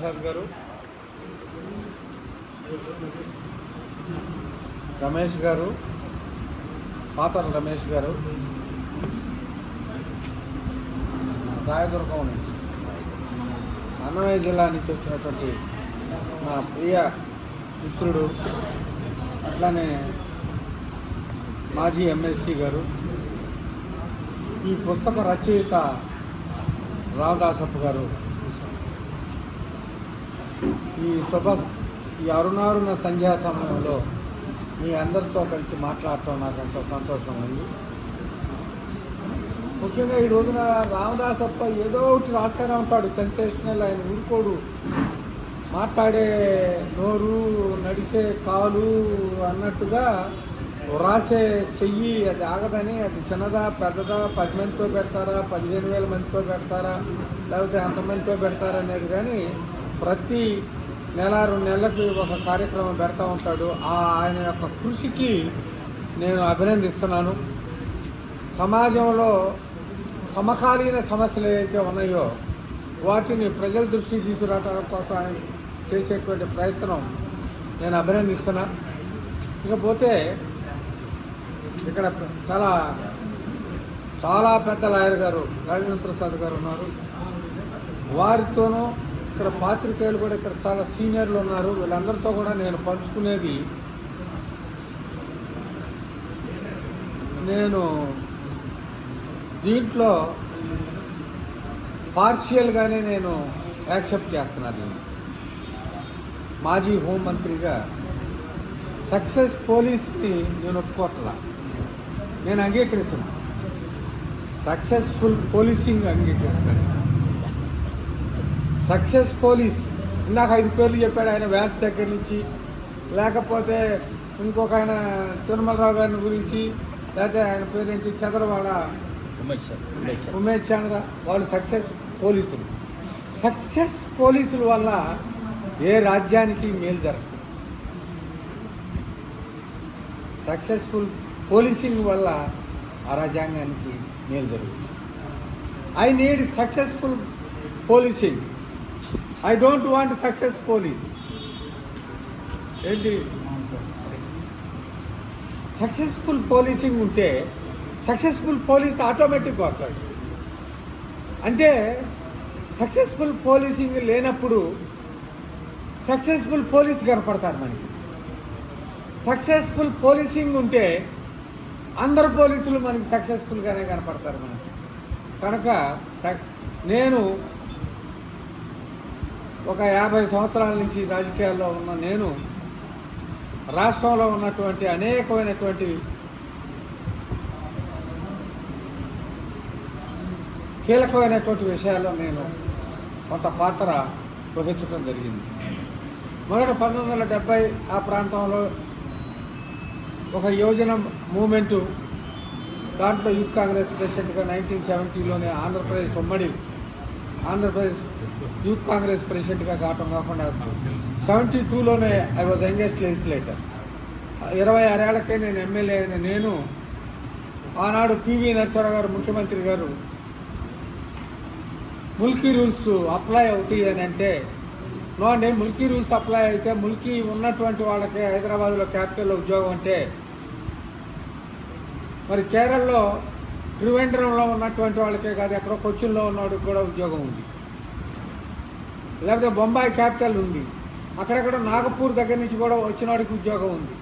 ప్రసాద్ గారు రమేష్ గారు పాతర రమేష్ గారు రాయదుర్గం నుంచి అన్నమయ్య జిల్లా నుంచి వచ్చినటువంటి నా ప్రియ మిత్రుడు అట్లానే మాజీ ఎమ్మెల్సీ గారు ఈ పుస్తక రచయిత రామదాసప్ప గారు ఈ శుభ ఈ అరుణారుణ సంధ్యా సమయంలో మీ అందరితో కలిసి మాట్లాడటం నాకు ఎంతో సంతోషం ఉంది ముఖ్యంగా ఈ రోజున రామదాసప్ప ఏదో ఒకటి రాస్తూనే ఉంటాడు. సెన్సేషనల్ ఆయన ఊరుకోడు. మాట్లాడే నోరు నడిసే కాలు అన్నట్టుగా రాసే చెయ్యి అది ఆగదని అది చిన్నదా పెద్దదా పది మందితో పెడతారా పదిహేను వేల మందితో పెడతారా లేకపోతే అంతమందితో పెడతారా అనేది కానీ ప్రతి నెల రెండు నెలలకు ఒక కార్యక్రమం పెడతా ఉంటాడు. ఆ ఆయన యొక్క కృషికి నేను అభినందిస్తున్నాను. సమాజంలో సమకాలీన సమస్యలు ఏవైతే ఉన్నాయో వాటిని ప్రజల దృష్టికి తీసుకురావడం కోసం ఆయన చేసేటువంటి ప్రయత్నం నేను అభినందిస్తున్నా. ఇకపోతే ఇక్కడ చాలా చాలా పెద్ద లాయర్ గారు రాజేంద్ర ప్రసాద్ గారు ఉన్నారు. వారితోనూ ఇక్కడ పాత్రికేయులు కూడా ఇక్కడ చాలా సీనియర్లు ఉన్నారు. వీళ్ళందరితో కూడా నేను పంచుకునేది నేను దీంట్లో పార్షియల్గానే నేను యాక్సెప్ట్ చేస్తున్నాను మాజీ హోంమంత్రిగా సక్సెస్ పోలీస్ని నేను ఒప్పుకోవట్లా. నేను అంగీకరించను. Successful policing అంగీకరిస్తాను. Success police. ఇందాక ఐదు పేర్లు చెప్పాడు ఆయన వ్యాస్ దగ్గర నుంచి. లేకపోతే ఇంకొక ఆయన తిరుమలరావు గారిని గురించి లేకపోతే ఆయన పేరేంటి చంద్రవాడ ఉమేష్ ఉమేష్ ఉమేష్ చంద్ర వాళ్ళు సక్సెస్ పోలీసులు. సక్సెస్ పోలీసుల వల్ల ఏ రాజ్యానికి మేలు జరగదు. సక్సెస్ఫుల్ పోలీసింగ్ వల్ల ఆ రాజ్యాంగానికి మేలు జరుగుతుంది. I need successful policing. I don't want success police ఏంటి? సక్సెస్ఫుల్ పోలీసింగ్ ఉంటే సక్సెస్ఫుల్ పోలీస్ ఆటోమేటిక్ వస్తాడు. అంటే సక్సెస్ఫుల్ పోలీసింగ్ లేనప్పుడు సక్సెస్ఫుల్ పోలీస్ కనపడతారు మనకి. సక్సెస్ఫుల్ పోలీసింగ్ ఉంటే అందరు పోలీసులు మనకి సక్సెస్ఫుల్గానే కనపడతారు మనకి. కనుక నేను ఒక యాభై సంవత్సరాల నుంచి రాజకీయాల్లో ఉన్న నేను రాష్ట్రంలో ఉన్నటువంటి అనేకమైనటువంటి కీలకమైనటువంటి విషయాల్లో నేను కొంత పాత్ర వహించడం జరిగింది. మొదట పంతొమ్మిది వందల డెబ్బై ఆ ప్రాంతంలో ఒక యోజన మూమెంటు దాంట్లో యూత్ కాంగ్రెస్ ప్రెసిడెంట్గా నైన్టీన్ సెవెంటీలోనే ఆంధ్రప్రదేశ్ ఉమ్మడి ఆంధ్రప్రదేశ్ యూత్ కాంగ్రెస్ ప్రెసిడెంట్గా కావటం కాకుండా సెవెంటీ టూలోనే ఐ వాజ్ యంగెస్ట్ లెజిస్లేటర్. ఇరవై ఆరేళ్ళకే నేను ఎమ్మెల్యే అయిన నేను ఆనాడు పివి నరసింహరావు గారు ముఖ్యమంత్రి గారు ముల్కీ రూల్స్ అప్లై అవుతాయి అని అంటే నో అండి ముల్కీ రూల్స్ అప్లై అయితే ముల్కీ ఉన్నటువంటి వాళ్ళకి హైదరాబాద్లో క్యాపిటల్ ఉద్యోగం అంటే మరి కేరళలో త్రివేంద్రంలో ఉన్నటువంటి వాళ్ళకే కాదు ఎక్కడో కొచ్చిన్లో ఉన్నవాడికి కూడా ఉద్యోగం ఉంది. లేకపోతే బొంబాయి క్యాపిటల్ ఉంది. అక్కడక్కడ నాగపూర్ దగ్గర నుంచి కూడా వచ్చినాడికి ఉద్యోగం ఉంది.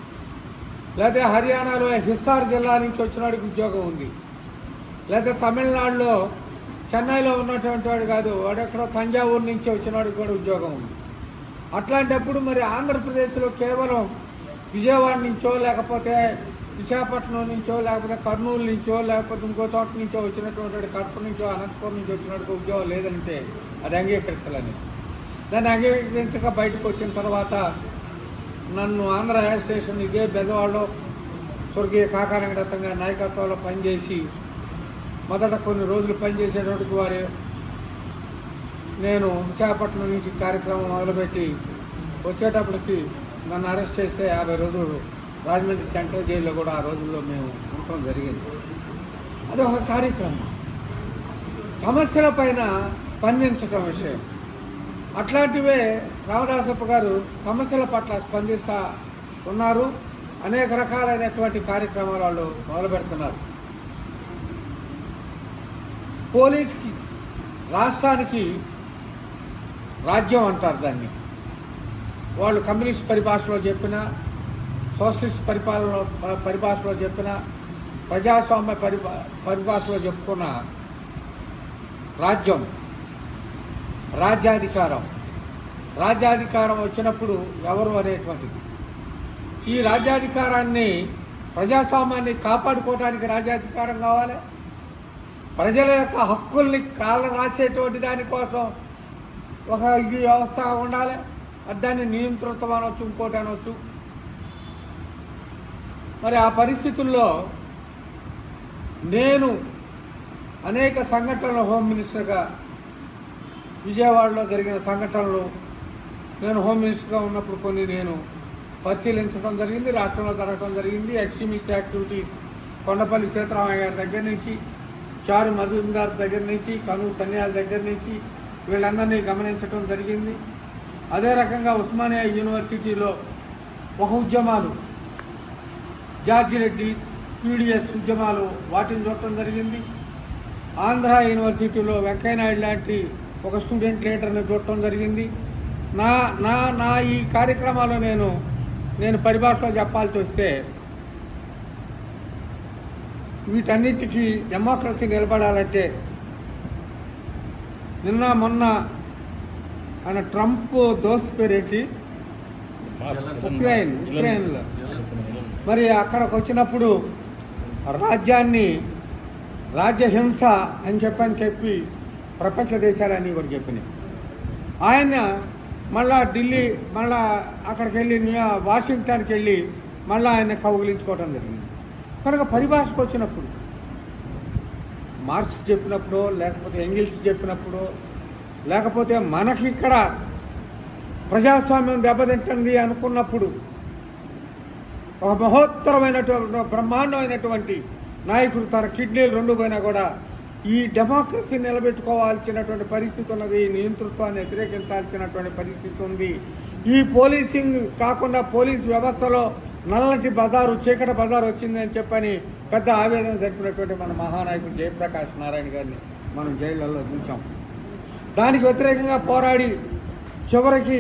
లేకపోతే హర్యానాలో హిస్సార్ జిల్లా నుంచి వచ్చినాడికి ఉద్యోగం ఉంది. లేకపోతే తమిళనాడులో చెన్నైలో ఉన్నటువంటి వాడు కాదు వాడు తంజావూరు నుంచి వచ్చినాడికి కూడా ఉద్యోగం ఉంది. అట్లాంటప్పుడు మరి ఆంధ్రప్రదేశ్లో కేవలం విజయవాడ నుంచో లేకపోతే విశాఖపట్నం నుంచో లేకపోతే కర్నూలు నుంచో లేకపోతే ఇంకో చోట నుంచో వచ్చినటువంటి వాడు కడప నుంచో అనంతపురం నుంచి వచ్చినట్టు ఉద్యోగం లేదంటే అది అంగీకరించలేదు దాన్ని అంగీకరించక బయటకు వచ్చిన తర్వాత నన్ను ఆంధ్ర రైల్వే స్టేషన్ ఇదే బెదవాడలో స్వర్గీయ కాకారంగతంగా నాయకత్వంలో పనిచేసి మొదట కొన్ని రోజులు పనిచేసేటప్పటికి వారి నేను విశాఖపట్నం నుంచి కార్యక్రమం మొదలుపెట్టి వచ్చేటప్పటికి నన్ను అరెస్ట్ చేస్తే యాభై రోజులు రాజమండ్రి సెంట్రల్ జైల్లో కూడా ఆ రోజుల్లో మేము ఉండటం జరిగింది. అదొక కార్యక్రమం. సమస్యల పైన స్పందించటం విషయం. అట్లాంటివే రామదాసప్ప గారు సమస్యల పట్ల స్పందిస్తూ ఉన్నారు. అనేక రకాలైనటువంటి కార్యక్రమాలు వాళ్ళు మొదలు పెడుతున్నారు పోలీస్కి రాష్ట్రానికి రాజ్యం అంటారు దాన్ని. వాళ్ళు కమ్యూనిస్ట్ పరిభాషలో చెప్పిన సోషలిస్ట్ పరిపాలన పరిభాషలో చెప్పిన ప్రజాస్వామ్య పరిభా పరిభాషలో చెప్పుకున్న రాజ్యం. రాజ్యాధికారం. రాజ్యాధికారం వచ్చినప్పుడు ఎవరు అనేటువంటిది? ఈ రాజ్యాధికారాన్ని ప్రజాస్వామ్యాన్ని కాపాడుకోవడానికి రాజ్యాధికారం కావాలి? ప్రజల యొక్క హక్కుల్ని కాళ్ళ రాసేటువంటి దానికోసం ఒక ఇది వ్యవస్థ ఉండాలి? దాన్ని నియంత్రితం అనొచ్చు ఇంకోటి అనొచ్చు. మరి ఆ పరిస్థితుల్లో నేను అనేక సంఘటనలు హోమ్ మినిస్టర్గా విజయవాడలో జరిగిన సంఘటనలు నేను హోమ్ మినిస్టర్గా ఉన్నప్పుడు కొన్ని నేను పరిశీలించడం జరిగింది రాష్ట్రంలో జరగడం జరిగింది. ఎక్స్ట్రీమిస్ట్ యాక్టివిటీస్ కొండపల్లి సీతారామయ్య గారి దగ్గర నుంచి చారు మధుందార్ దగ్గర నుంచి కను సన్యాల దగ్గర నుంచి వీళ్ళందరినీ గమనించడం జరిగింది. అదే రకంగా ఉస్మానియా యూనివర్సిటీలో ఒక ఉద్యమాలు జార్జి రెడ్డి పీడిఎస్ ఉద్యమాలు వాటిని చూడటం జరిగింది. ఆంధ్ర యూనివర్సిటీలో వెంకయ్యనాయుడు లాంటి ఒక స్టూడెంట్ లీడర్ని చూడటం జరిగింది. నా నా నా ఈ కార్యక్రమాలు నేను నేను పరిభాషలో చెప్పాల్సి వస్తే వీటన్నిటికీ డెమోక్రసీ నిలబడాలంటే నిన్న మొన్న ఆయన ట్రంప్ దోస్త్ పేరేంటి? ఉక్రెయిన్ ఉక్రెయిన్లో. మరి అక్కడికి వచ్చినప్పుడు రాజ్యాన్ని రాజ్యహింస అని చెప్పని చెప్పి ప్రపంచ దేశాలన్నీ కూడా చెప్పినాయి. ఆయన మళ్ళా ఢిల్లీ మళ్ళా అక్కడికి వెళ్ళి వాషింగ్టన్కి వెళ్ళి మళ్ళీ ఆయన కౌగిలించుకోవడం జరిగింది. కనుక పరిభాషకు వచ్చినప్పుడు మార్క్స్ చెప్పినప్పుడు లేకపోతే ఎంగిల్స్ చెప్పినప్పుడు లేకపోతే మనకి ఇక్కడ ప్రజాస్వామ్యం దెబ్బతింటుంది అనుకున్నప్పుడు ఒక మహోత్తరమైనటువంటి బ్రహ్మాండమైనటువంటి నాయకుడు తన కిడ్నీలు రెండు పోయినా కూడా ఈ డెమోక్రసీ నిలబెట్టుకోవాల్సినటువంటి పరిస్థితి ఉన్నది నియంతృత్వాన్ని వ్యతిరేకించాల్సినటువంటి పరిస్థితి ఉంది. ఈ పోలీసింగ్ కాకుండా పోలీస్ వ్యవస్థలో నల్లటి బజారు చీకటి బజారు వచ్చిందని చెప్పని పెద్ద ఆవేదన జరిపినటువంటి మన మహానాయకుడు జయప్రకాష్ నారాయణ గారిని మనం జైళ్ళల్లో చూసాం దానికి వ్యతిరేకంగా పోరాడి చివరికి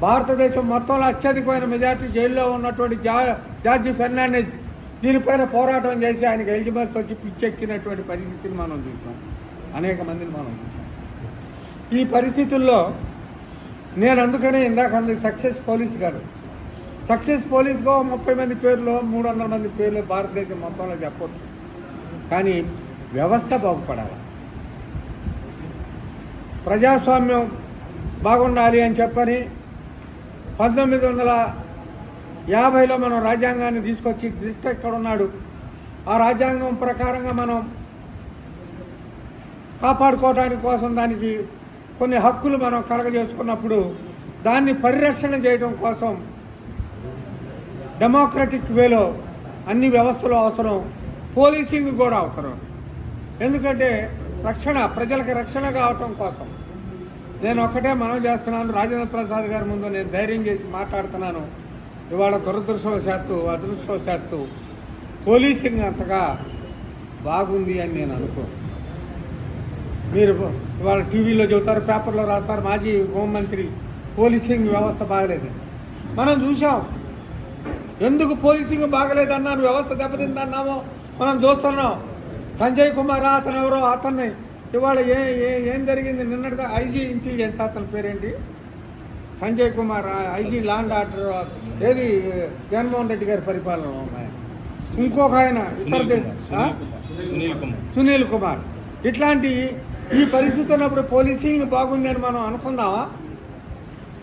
భారతదేశం మొత్తంలో అత్యధికమైన మెజార్టీ జైల్లో ఉన్నటువంటి జా జార్జి ఫెర్నాండెజ్ దీనిపైన పోరాటం చేసి ఆయనకు ఎలిజిబెల్స్ వచ్చి పిచ్చెక్కినటువంటి పరిస్థితిని మనం చూసాం. అనేక మందిని మనం చూసాం. ఈ పరిస్థితుల్లో నేను అందుకనే ఇందాక అంది సక్సెస్ పోలీస్ గారు. సక్సెస్ పోలీస్గా ముప్పై మంది పేర్లు మూడు వందల మంది పేర్లు భారతదేశం మొత్తంలో చెప్పొచ్చు. కానీ వ్యవస్థ బాగుపడాలి. ప్రజాస్వామ్యం బాగుండాలి అని చెప్పని పంతొమ్మిది వందల యాభైలో మనం రాజ్యాంగాన్ని తీసుకొచ్చి దిష్ట ఇక్కడ ఉన్నాడు ఆ రాజ్యాంగం ప్రకారంగా మనం కాపాడుకోవడానికి కోసం దానికి కొన్ని హక్కులు మనం కలగజేసుకున్నప్పుడు దాన్ని పరిరక్షణ చేయడం కోసం డెమోక్రటిక్ వేలో అన్ని వ్యవస్థలు అవసరం పోలీసింగ్ కూడా అవసరం. ఎందుకంటే రక్షణ ప్రజలకు రక్షణ కావటం కోసం. నేను ఒక్కటే మనం చేస్తున్నాను. రాజేంద్ర ప్రసాద్ గారి ముందు నేను ధైర్యం చేసి మాట్లాడుతున్నాను. ఇవాళ దురదృష్టవశాత్తు అదృష్టవశాత్తు పోలీసింగ్ అంతగా బాగుంది అని నేను అనుకోను. మీరు ఇవాళ టీవీలో చెబుతారు పేపర్లో రాస్తారు మాజీ హోంమంత్రి పోలీసింగ్ వ్యవస్థ బాగలేదు మనం చూసాం ఎందుకు పోలీసింగ్ బాగలేదన్నాను వ్యవస్థ దెబ్బతిందన్నామో మనం చూస్తున్నాం. సంజయ్ కుమార్ అతను ఎవరో అతన్ని ఇవాళ ఏ ఏ ఏం జరిగింది? నిన్నటిదా ఐజీ ఇంటెలిజెన్స్ అతని పేరేంటి? Sanjay Kumar IG law and order ఏది జగన్మోహన్ రెడ్డి గారి పరిపాలనలో ఉన్నాయి. ఇంకొక ఆయన ఇతర దేశ? సునీల్ కుమార్. ఇట్లాంటి ఈ పరిస్థితి ఉన్నప్పుడు పోలీసింగ్ బాగుంది అని మనం అనుకుందామా?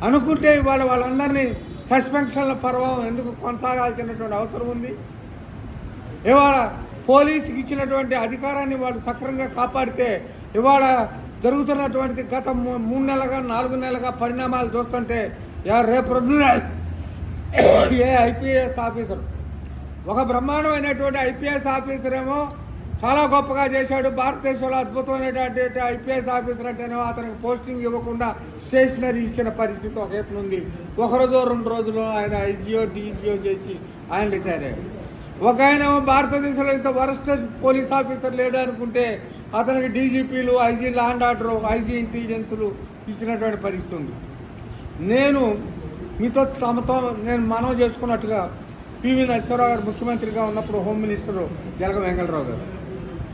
అనుకుంటే ఇవాళ వాళ్ళందరినీ సస్పెన్షన్ల పర్వం ఎందుకు కొనసాగాల్సినటువంటి అవసరం ఉంది? ఇవాళ పోలీసుకి ఇచ్చినటువంటి అధికారాన్ని వాళ్ళు సక్రమంగా కాపాడితే ఇవాళ జరుగుతున్నటువంటి గత మూ- మూడు నెలలుగా నాలుగు నెలలుగా పరిణామాలు చూస్తుంటే రేపు రోజున ఏ ఐపీఎస్ ఆఫీసర్? ఒక బ్రహ్మాండమైనటువంటి ఐపీఎస్ ఆఫీసర్ ఏమో చాలా గొప్పగా చేశాడు. భారతదేశంలో అద్భుతమైనటువంటి ఐపీఎస్ ఆఫీసర్ అంటేనే అతనికి పోస్టింగ్ ఇవ్వకుండా స్టేషనరీ ఇచ్చిన పరిస్థితి ఒక వైపు ఉంది. ఒకరోజు రెండు రోజులు ఆయన ఐజీఓ డీజీఓ చేసి ఆయన రిటైర్ అయ్యాడు. ఒక ఆయన భారతదేశంలో ఇంత వరస్ట్ పోలీస్ ఆఫీసర్ లేడు అనుకుంటే అతనికి డీజీపీలు IG law and order IG ఇంటెలిజెన్సులు ఇచ్చినటువంటి పరిస్థితి ఉంది. నేను మీతో తమతో నేను మనవి చేసుకున్నట్టుగా పివి నరసింహరావు గారు ముఖ్యమంత్రిగా ఉన్నప్పుడు హోమ్ మినిస్టర్ జలగ వెంకటరావు గారు.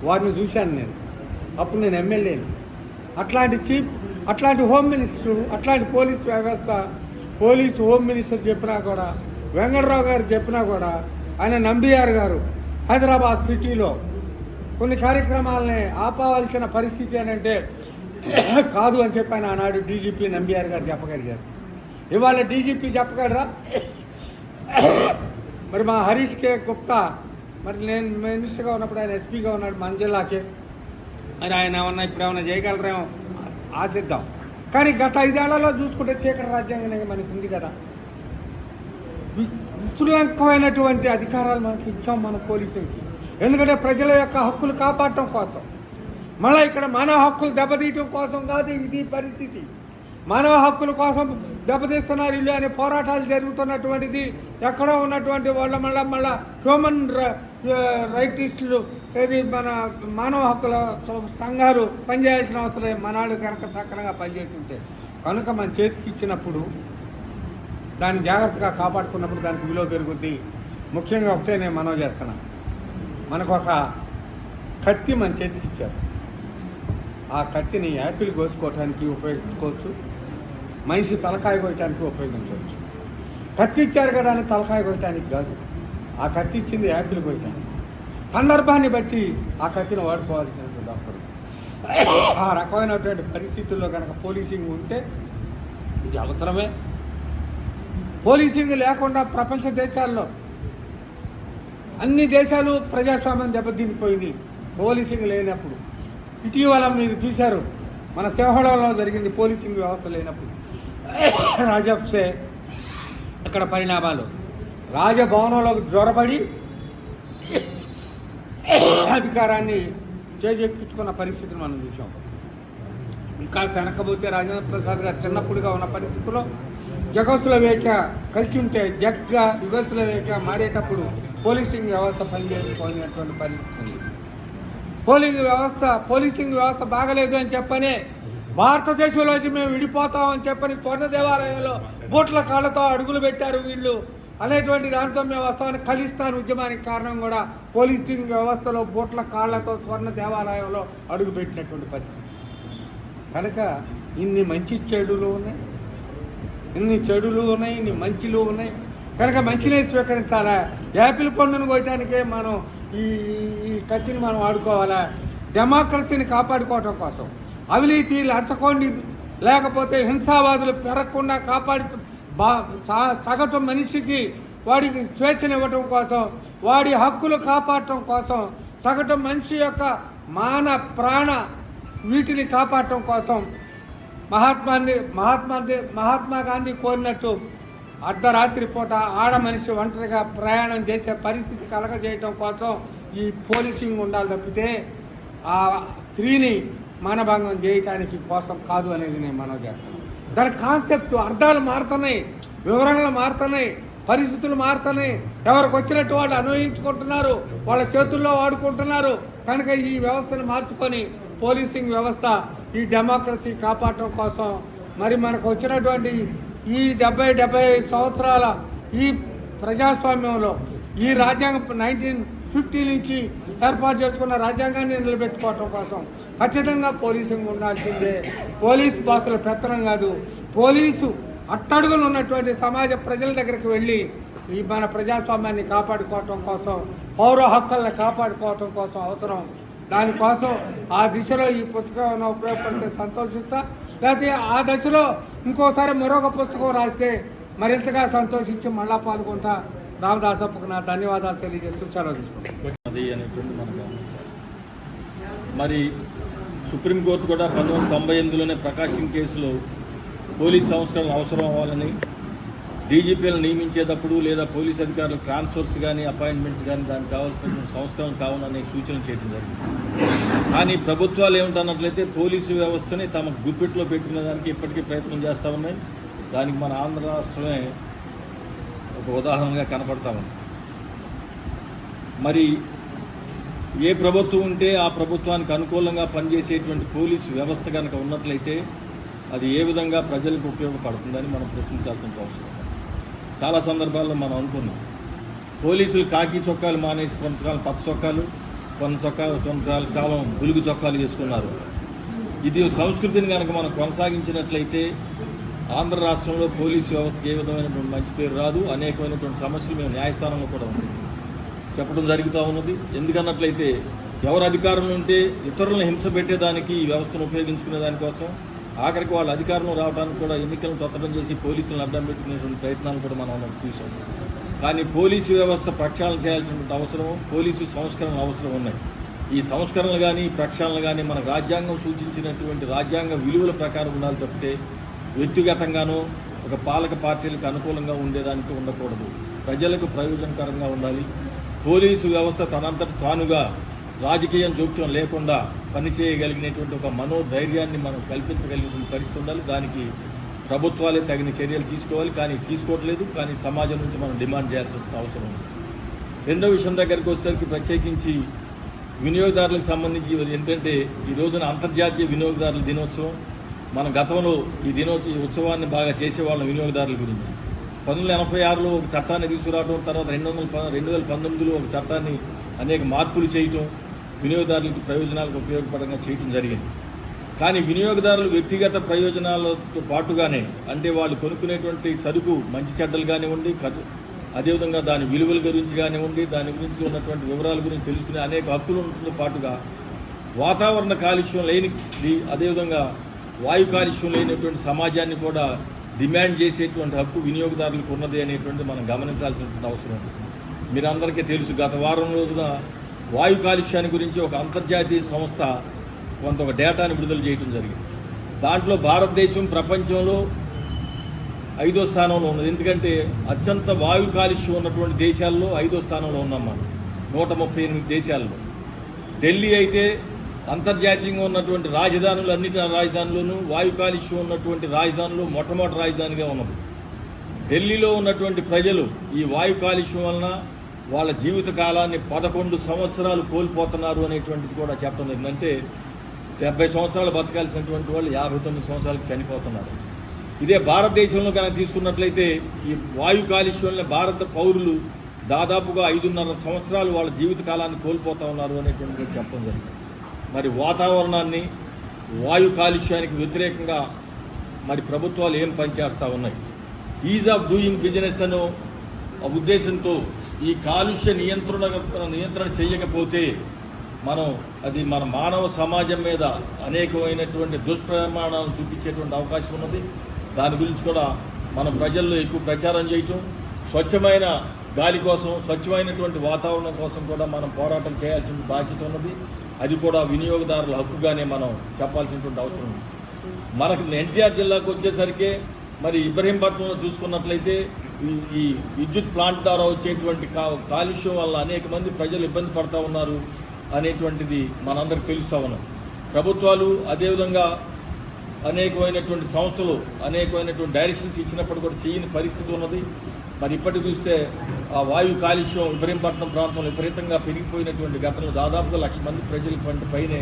వారిని చూశాను నేను. అప్పుడు నేను ఎమ్మెల్యేని. అట్లాంటి చీఫ్ అట్లాంటి హోమ్ మినిస్టర్ అట్లాంటి పోలీస్ వ్యవస్థ పోలీస్ హోమ్ మినిస్టర్ చెప్పినా కూడా వెంకటరావు గారు చెప్పినా కూడా ఆయన నంబియార్ గారు హైదరాబాద్ సిటీలో కొన్ని కార్యక్రమాలని ఆపవలసిన పరిస్థితి అని అంటే కాదు అని చెప్పి ఆయన ఆనాడు డీజీపీ నంబియార్ గారు చెప్పగలిగారు. ఇవాళ డీజీపీ చెప్పగలరా? మరి మా హరీష్ కే గుప్తా మరి నేను మినిస్టర్గా ఉన్నప్పుడు ఆయన ఎస్పీగా ఉన్నాడు మన జిల్లాకే మరి ఆయన ఏమన్నా ఇప్పుడు ఏమన్నా చేయగలరేమో ఆశిద్దాం. కానీ గత ఐదేళ్ళలో చూసుకుంటే చీకటి రాజ్యాంగం మనకు ఉంది కదా. వి- విస్తృతంకమైనటువంటి అధికారాలు మనకి ఇచ్చాం మన పోలీసులకి. ఎందుకంటే ప్రజల యొక్క హక్కులు కాపాడటం కోసం. మళ్ళీ ఇక్కడ మానవ హక్కులు దెబ్బతీయటం కోసం కాదు ఇది పరిస్థితి. మానవ హక్కుల కోసం దెబ్బతీస్తున్నారు ఇల్లు అనే పోరాటాలు జరుగుతున్నటువంటిది. ఎక్కడో ఉన్నటువంటి వాళ్ళ మళ్ళీ మళ్ళీ హ్యూమన్ రైటిస్టులు ఏది మన మానవ హక్కుల సంఘాలు పనిచేయాల్సిన అవసరం మనాడు కనుక సక్రమంగా పనిచేస్తుంటే కనుక మన చేతికి ఇచ్చినప్పుడు దాన్ని జాగ్రత్తగా కాపాడుకున్నప్పుడు దానికి విలువ పెరుగుద్ది. ముఖ్యంగా ఒకటే నేను మనవి చేస్తున్నాను మనకు ఒక కత్తి మన చేతికి ఇచ్చారు. ఆ కత్తిని యాపిల్ కోసుకోవటానికి ఉపయోగించుకోవచ్చు. మనిషి తలకాయ కొట్టడానికి ఉపయోగించవచ్చు. కత్తి ఇచ్చారు కదా అని తలకాయ కొట్టడానికి కాదు. ఆ కత్తి ఇచ్చింది యాపిల్ కొట్టడానికి సందర్భాన్ని బట్టి ఆ కత్తిని వాడుకోవాల్సినటువంటి అవసరం. ఆ రకమైనటువంటి పరిస్థితుల్లో కనుక పోలీసింగ్ ఉంటే ఇది అవసరమే. పోలీసింగ్ లేకుండా ప్రపంచ దేశాల్లో అన్ని దేశాలు ప్రజాస్వామ్యం దెబ్బతినిపోయింది పోలీసింగ్ లేనప్పుడు. ఇటీవల మీరు చూశారు మన సింహళంలో జరిగింది పోలీసింగ్ వ్యవస్థ లేనప్పుడు. రాజప్సే అక్కడ పరిణామాలు. రాజభవనంలోకి జ్వరబడి అధికారాన్ని చేజెక్కించుకున్న పరిస్థితిని మనం చూసాం ఇంకా వెనకపోతే రాజేంద్ర ప్రసాద్ గారు చిన్నప్పుడుగా ఉన్న పరిస్థితుల్లో జగస్సులవేక కలిసి ఉంటే జగ్గా వేక మారేటప్పుడు పోలీసింగ్ వ్యవస్థ పనిచేయకపోయినటువంటి పరిస్థితి. పోలింగ్ వ్యవస్థ పోలీసింగ్ వ్యవస్థ బాగలేదు అని చెప్పని భారతదేశంలోంచి మేము విడిపోతామని చెప్పని స్వర్ణ దేవాలయంలో బూట్ల కాళ్ళతో అడుగులు పెట్టారు వీళ్ళు. అనేటువంటి దాంతో మేము వస్తామని ఖలిస్తాన్ ఉద్యమానికి కారణం కూడా పోలీసింగ్ వ్యవస్థలో బూట్ల కాళ్ళతో స్వర్ణ దేవాలయంలో అడుగు పెట్టినటువంటి పరిస్థితి. కనుక ఇన్ని మంచి చెడులు ఉన్నాయి. ఇన్ని చెడులు ఉన్నాయి ఇన్ని మంచిలు ఉన్నాయి. కనుక మంచినే స్వీకరించాలా? యాపిల్ పండును కొట్టడానికే మనం ఈ ఈ కత్తిని మనం వాడుకోవాలా డెమోక్రసీని కాపాడుకోవటం కోసం. అవినీతి లంచకోండి లేకపోతే హింసావాదులు పెరగకుండా కాపాడి బా సగటు మనిషికి వాడికి స్వేచ్ఛనివ్వటం కోసం వాడి హక్కులు కాపాడటం కోసం సగటు మనిషి యొక్క మాన ప్రాణ వీటిని కాపాడటం కోసం మహాత్మా గాంధీ మహాత్మా మహాత్మా గాంధీ కోరినట్టు అర్ధరాత్రి పూట ఆడ మనిషి ఒంటరిగా ప్రయాణం చేసే పరిస్థితి కలగజేయటం కోసం ఈ పోలీసింగ్ ఉండాలి తప్పితే ఆ స్త్రీని మానభంగం చేయటానికి కోసం కాదు అనేది నేను మనం చేస్తాను దాని కాన్సెప్ట్ అర్థాలు మారుతున్నాయి వివరణలు మారుతున్నాయి పరిస్థితులు మారుతున్నాయి. ఎవరికి వచ్చినట్టు వాళ్ళు అన్వయించుకుంటున్నారు వాళ్ళ చేతుల్లో వాడుకుంటున్నారు. కనుక ఈ వ్యవస్థను మార్చుకొని పోలీసింగ్ వ్యవస్థ ఈ డెమోక్రసీ కాపాడటం కోసం మరి మనకు వచ్చినటువంటి ఈ డెబ్బై డెబ్బై సంవత్సరాల ఈ ప్రజాస్వామ్యంలో ఈ రాజ్యాంగం నైన్టీన్ ఫిఫ్టీ నుంచి ఏర్పాటు చేసుకున్న రాజ్యాంగాన్ని నిలబెట్టుకోవటం కోసం ఖచ్చితంగా పోలీసింగ్ ఉండాల్సిందే. పోలీస్ బాసుల పెత్తనం కాదు. పోలీసు అట్టడుగులు ఉన్నటువంటి సమాజ ప్రజల దగ్గరికి వెళ్ళి ఈ మన ప్రజాస్వామ్యాన్ని కాపాడుకోవటం కోసం పౌర హక్కులను కాపాడుకోవటం కోసం అవసరం. దానికోసం ఆ దిశలో ఈ పుస్తకం ఉపయోగపడితే సంతోషిస్తా. లేకపోతే ఆ దశలో ఇంకోసారి మరొక పుస్తకం రాస్తే మరింతగా సంతోషించి మళ్ళా పాల్గొంటా. రామదాసప్పకు నా ధన్యవాదాలు తెలియజేస్తూ సెలవు తీసుకుంటాను మరి సుప్రీంకోర్టు కూడా పంతొమ్మిది వందల తొంభై ఎనిమిదిలోనే ప్రకాశం కేసులో పోలీస్ సంస్కరణలు అవసరం అవ్వాలని డీజీపీలను నియమించేటప్పుడు లేదా పోలీస్ అధికారులు ట్రాన్స్ఫర్స్ కానీ అపాయింట్మెంట్స్ కానీ దానికి కావాల్సిన సంస్కరణలు కావాలని సూచన చేయడం జరిగింది. కానీ ప్రభుత్వాలు ఏమిటన్నట్లయితే పోలీసు వ్యవస్థని తమ గుప్పిట్లో పెట్టుకునే దానికి ఇప్పటికీ ప్రయత్నం చేస్తూ ఉన్నాయి. దానికి మన ఆంధ్ర రాష్ట్రమే ఒక ఉదాహరణగా కనపడతా ఉంది. మరి ఏ ప్రభుత్వం ఉంటే ఆ ప్రభుత్వానికి అనుకూలంగా పనిచేసేటువంటి పోలీసు వ్యవస్థ కనుక ఉన్నట్లయితే అది ఏ విధంగా ప్రజలకు ఉపయోగపడుతుందని మనం ప్రశ్నించాల్సిన అవసరం చాలా సందర్భాల్లో మనం అనుకున్నాం. పోలీసులు కాకి చొక్కాలు మానేసి కొంతకాలం పచ్చ చొక్కాలు కొన్ని చొక్కాలు కొంతకాల కాలం బులుగు చొక్కాలు వేసుకున్నారు. ఇది సంస్కృతిని కనుక మనం కొనసాగించినట్లయితే ఆంధ్ర రాష్ట్రంలో పోలీసు వ్యవస్థకి ఏ విధమైనటువంటి మంచి పేరు రాదు. అనేకమైనటువంటి సమస్యలు మేము న్యాయస్థానంలో కూడా ఉంది చెప్పడం జరుగుతూ ఉన్నది. ఎందుకన్నట్లయితే ఎవరు అధికారంలో ఉంటే ఇతరులను హింస పెట్టేదానికి ఈ వ్యవస్థను ఉపయోగించుకునే దానికోసం ఆఖరికి వాళ్ళ అధికారంలో రావడానికి కూడా ఎన్నికలను తొత్తడం చేసి పోలీసులను అడ్డం పెట్టుకునేటువంటి ప్రయత్నాలు కూడా మనం చూసాం కానీ పోలీసు వ్యవస్థ ప్రక్షాళన చేయాల్సినటువంటి అవసరం పోలీసు సంస్కరణలు అవసరం ఉన్నాయి. ఈ సంస్కరణలు కానీ ఈ ప్రక్షాళనలు కానీ మన రాజ్యాంగం సూచించినటువంటి రాజ్యాంగ విలువల ప్రకారం ఉండాలి తప్పితే వ్యక్తిగతంగానో ఒక పాలక పార్టీలకు అనుకూలంగా ఉండేదానికి ఉండకూడదు. ప్రజలకు ప్రయోజనకరంగా ఉండాలి. పోలీసు వ్యవస్థ తనంతట తానుగా రాజకీయం జోక్యం లేకుండా పనిచేయగలిగినటువంటి ఒక మనోధైర్యాన్ని మనం కల్పించగలిగిన పరిస్థితి ఉండాలి. దానికి ప్రభుత్వాలే తగిన చర్యలు తీసుకోవాలి కానీ తీసుకోవట్లేదు కానీ సమాజం నుంచి మనం డిమాండ్ చేయాల్సిన అవసరం ఉంది. రెండో విషయం దగ్గరికి వచ్చేసరికి ప్రత్యేకించి వినియోగదారులకు సంబంధించి ఏంటంటే ఈ రోజున అంతర్జాతీయ వినియోగదారుల దినోత్సవం. మన గతంలో ఈ దినోత్సవ ఈ ఉత్సవాన్ని బాగా చేసేవాళ్ళం వినియోగదారుల గురించి. పంతొమ్మిది వందల ఎనభై ఆరులో ఒక చట్టాన్ని తీసుకురావడం తర్వాత రెండు వందల రెండు వేల పంతొమ్మిదిలో ఒక చట్టాన్ని అనేక మార్పులు చేయటం వినియోగదారులకు ప్రయోజనాలకు ఉపయోగపడంగా చేయటం జరిగింది. కానీ వినియోగదారులు వ్యక్తిగత ప్రయోజనాలతో పాటుగానే అంటే వాళ్ళు కొనుక్కునేటువంటి సరుకు మంచి చెడ్డలు కానివ్వండి అదేవిధంగా దాని విలువల గురించి కానివ్వండి దాని గురించి ఉన్నటువంటి వివరాల గురించి తెలుసుకునే అనేక హక్కులు ఉండటంతో పాటుగా వాతావరణ కాలుష్యం లేనిది అదేవిధంగా వాయు కాలుష్యం లేనటువంటి సమాజాన్ని కూడా డిమాండ్ చేసేటువంటి హక్కు వినియోగదారులకు ఉన్నది అనేటువంటి మనం గమనించాల్సినటువంటి అవసరం ఉంది. మీరందరికీ తెలుసు గత వారం రోజున వాయు కాలుష్యాన్ని గురించి ఒక అంతర్జాతీయ సంస్థ కొంత ఒక డేటాను విడుదల చేయడం జరిగింది. దాంట్లో భారతదేశం ప్రపంచంలో ఐదో స్థానంలో ఉన్నది. ఎందుకంటే అత్యంత వాయు కాలుష్యం ఉన్నటువంటి దేశాల్లో ఐదో స్థానంలో ఉన్నాం మనం. నూట ముప్పై ఎనిమిది దేశాల్లో. ఢిల్లీ అయితే అంతర్జాతీయంగా ఉన్నటువంటి రాజధానులు అన్నిటి రాజధానిలోనూ వాయు కాలుష్యం ఉన్నటువంటి రాజధానిలో మొట్టమొదటి రాజధానిగా ఉన్నది. ఢిల్లీలో ఉన్నటువంటి ప్రజలు ఈ వాయు కాలుష్యం వలన వాళ్ళ జీవిత కాలాన్ని పదకొండు సంవత్సరాలు కోల్పోతున్నారు అనేటువంటిది కూడా చెప్పడం ఏంటంటే అంటే డెబ్బై సంవత్సరాలు బతకాల్సినటువంటి వాళ్ళు యాభై తొమ్మిది సంవత్సరాలకు చనిపోతున్నారు. ఇదే భారతదేశంలో కనుక తీసుకున్నట్లయితే ఈ వాయు కాలుష్యంలో భారత పౌరులు దాదాపుగా ఐదున్నర సంవత్సరాలు వాళ్ళ జీవిత కాలాన్ని కోల్పోతూ ఉన్నారు అనేటువంటిది చెప్పడం జరిగింది. మరి వాతావరణాన్ని వాయు కాలుష్యానికి వ్యతిరేకంగా మరి ప్రభుత్వాలు ఏం పనిచేస్తూ ఉన్నాయి? ఈజ్ ఆఫ్ డూయింగ్ బిజినెస్ అను ఆ ఉద్దేశంతో ఈ కాలుష్య నియంత్రణ నియంత్రణ చేయకపోతే మనం అది మన మానవ సమాజం మీద అనేకమైనటువంటి దుష్ప్రమాణాలను చూపించేటువంటి అవకాశం ఉన్నది. దాని గురించి కూడా మన ప్రజల్లో ఎక్కువ ప్రచారం చేయటం స్వచ్ఛమైన గాలి కోసం స్వచ్ఛమైనటువంటి వాతావరణం కోసం కూడా మనం పోరాటం చేయాల్సిన బాధ్యత ఉన్నది. అది కూడా వినియోగదారుల హక్కుగానే మనం చెప్పాల్సినటువంటి అవసరం ఉంది. మనకు ఎన్టీఆర్ జిల్లాకు వచ్చేసరికి మరి ఇబ్రహీంపట్నంలో చూసుకున్నట్లయితే ఈ విద్యుత్ ప్లాంట్ ద్వారా వచ్చేటువంటి కా కాలుష్యం వల్ల అనేక మంది ప్రజలు ఇబ్బంది పడతా ఉన్నారు. అనేటువంటిది మనందరికి తెలుస్తూ ఉన్నాం. ప్రభుత్వాలు అదేవిధంగా అనేకమైనటువంటి సంస్థలు అనేకమైనటువంటి డైరెక్షన్స్ ఇచ్చినప్పుడు కూడా చేయని పరిస్థితి ఉన్నది. మరి ఇప్పటికి చూస్తే ఆ వాయు కాలుష్యం విపరీంపట్నం ప్రాంతంలో విపరీతంగా పెరిగిపోయినటువంటి ఘటనలు దాదాపుగా లక్ష మంది ప్రజల పైనే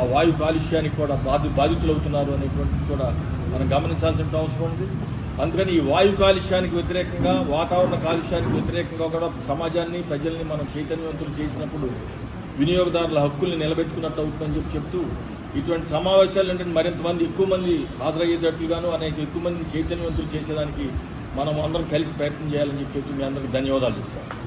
ఆ వాయు కాలుష్యానికి కూడా బాధి బాధితులవుతున్నారు అనేటువంటిది కూడా మనం గమనించాల్సిన అవసరం ఉంది. అందుకని ఈ వాయు కాలుష్యానికి వ్యతిరేకంగా వాతావరణ కాలుష్యానికి వ్యతిరేకంగా కూడా సమాజాన్ని ప్రజల్ని మనం చైతన్యవంతులు చేసినప్పుడు వినియోగదారుల హక్కుల్ని నిలబెట్టుకున్నట్టు అవుతుందని చెప్పి చెప్తూ ఇటువంటి సమావేశాలు అంటే మరింత మంది ఎక్కువ మంది హాజరయ్యేటట్లుగాను అనేక ఎక్కువ మంది చైతన్యవంతులు చేసేదానికి మనం అందరం కలిసి ప్రయత్నం చేయాలని చెప్పి చెప్తూ మీ అందరికీ ధన్యవాదాలు చెప్తాను